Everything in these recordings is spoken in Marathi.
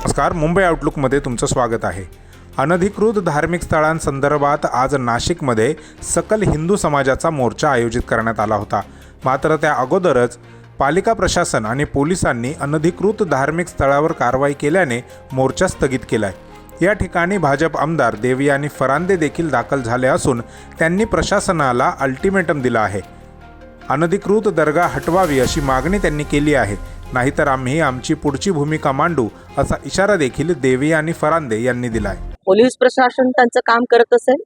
नमस्कार मुंबई आउटलुकमध्ये तुमचं स्वागत आहे. अनधिकृत धार्मिक स्थळांसंदर्भात आज नाशिकमध्ये सकल हिंदू समाजाचा मोर्चा आयोजित करण्यात आला होता. मात्र त्या अगोदरच पालिका प्रशासन आणि पोलिसांनी अनधिकृत धार्मिक स्थळावर कारवाई केल्याने मोर्चा स्थगित केलाय. या ठिकाणी भाजप आमदार देवी आणि फरांदे देखील दाखल झाले असून त्यांनी प्रशासनाला अल्टिमेटम दिला आहे. अनधिकृत दर्गा हटवावी अशी मागणी त्यांनी केली आहे. नाहीतर आम्ही आमची पुढची भूमिका मांडू असा इशारा देखील देवी आणि फरांदे यांनी दिला आहे पोलीस प्रशासन त्यांचं काम करत असेल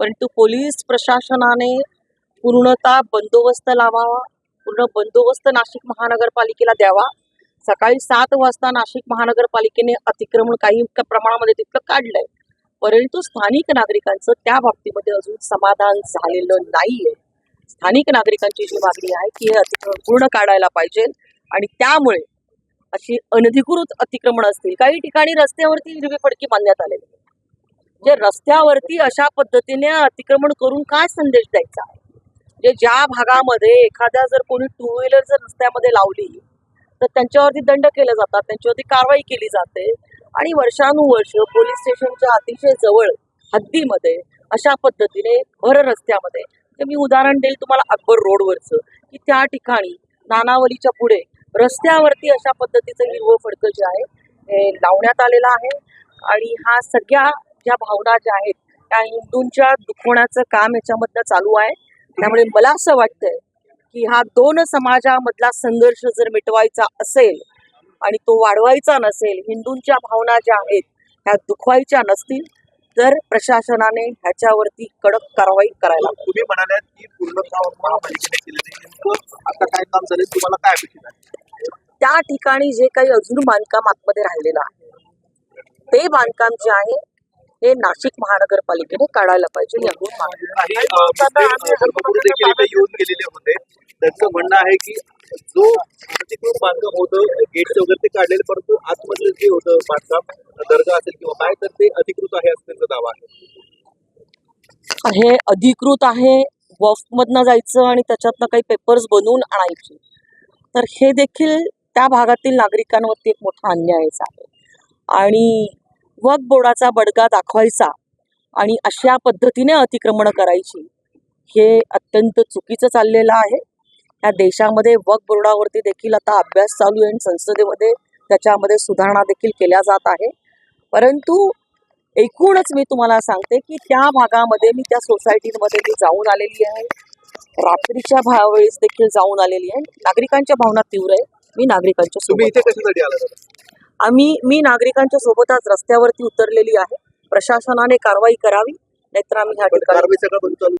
परंतु पोलीस प्रशासनाने पूर्णतः बंदोबस्त लावावा पूर्ण बंदोबस्त नाशिक महानगरपालिकेला द्यावा. सकाळी सात वाजता नाशिक महानगरपालिकेने अतिक्रमण काही प्रमाणामध्ये तितकं काढलंय. परंतु स्थानिक नागरिकांचं त्या बाबतीमध्ये अजून समाधान झालेलं नाहीये. स्थानिक नागरिकांची जी मागणी आहे की हे अतिक्रमण पूर्ण काढायला पाहिजे आणि त्यामुळे अशी अनधिकृत अतिक्रमण असतील. काही ठिकाणी रस्त्यावरती हिरवी फडकी बांधण्यात आलेली जे रस्त्यावरती अशा पद्धतीने अतिक्रमण करून काय संदेश द्यायचा? आहे जे ज्या भागामध्ये एखाद्या जर कोणी टू व्हीलर जर रस्त्यामध्ये लावली तर त्यांच्यावरती दंड केले जातात त्यांच्यावरती कारवाई केली जाते आणि वर्षानुवर्ष पोलीस स्टेशनच्या अतिशय जवळ हद्दीमध्ये अशा पद्धतीने भर रस्त्यामध्ये मी उदाहरण देईल तुम्हाला अकबर रोडवरचं की त्या ठिकाणी नानावलीच्या पुढे रस्त्यावरती अशा पद्धतीचं हिरवं फडकं जे आहे हे लावण्यात आलेलं आहे. आणि हा सगळ्या ज्या भावना ज्या आहेत त्या हिंदूंच्या दुखवण्याचं काम याच्यामधनं चालू आहे त्यामुळे मला असं वाटतंय की हा दोन समाजामधला संघर्ष जर मिटवायचा असेल आणि तो वाढवायचा नसेल हिंदूंच्या भावना ज्या आहेत ह्या दुखवायच्या नसतील तर प्रशासनाने ह्याच्यावरती कडक कारवाई करायला. तुम्ही म्हणाल्यात की पूर्ण आता काय काम झाले तुम्हाला काय अपेक्षित आहे त्या ठिकाणी जे काही अजून बांधकाम आतमध्ये राहिलेलं आहे ते बांधकाम जे आहे हे नाशिक महानगरपालिकेने काढायला पाहिजे या दोन येऊन गेलेले होते त्यांचं म्हणणं आहे की जो बांधकाम होतं गेटचं वगैरे ते काढलेलं परंतु आतमधलं जे होतं बांधकाम दर्गा असेल किंवा काय तर ते अधिकृत आहे असं त्यांचा दावा आहे. हे अधिकृत आहे वफमधनं जायचं आणि त्याच्यातनं काही पेपर्स बनवून आणायचे. तर हे देखील त्या भागातील नागरिकांवरती एक मोठा अन्यायच आहे. आणि वक्फ बोर्डाचा बडगा दाखवायचा आणि अशा पद्धतीने अतिक्रमण करायची हे अत्यंत चुकीचं चाललेलं आहे. या देशामध्ये वक्फ बोर्डावरती देखील आता अभ्यास चालू आहे आणि संसदेमध्ये त्याच्यामध्ये सुधारणा देखील केल्या जात आहे. परंतु एकूणच मी तुम्हाला सांगते की त्या भागामध्ये मी त्या सोसायटीमध्ये मी जाऊन आलेली आहे. रात्रीच्या भा वेळेस देखील जाऊन आलेली आहे. नागरिकांच्या भावना तीव्र आहे. मी नागरिकांच्या आम्ही मी नागरिकांच्या सोबतच रस्त्यावरती उतरलेली आहे. प्रशासनाने कारवाई करावी नाहीतर आम्ही ह्या ठिकाणी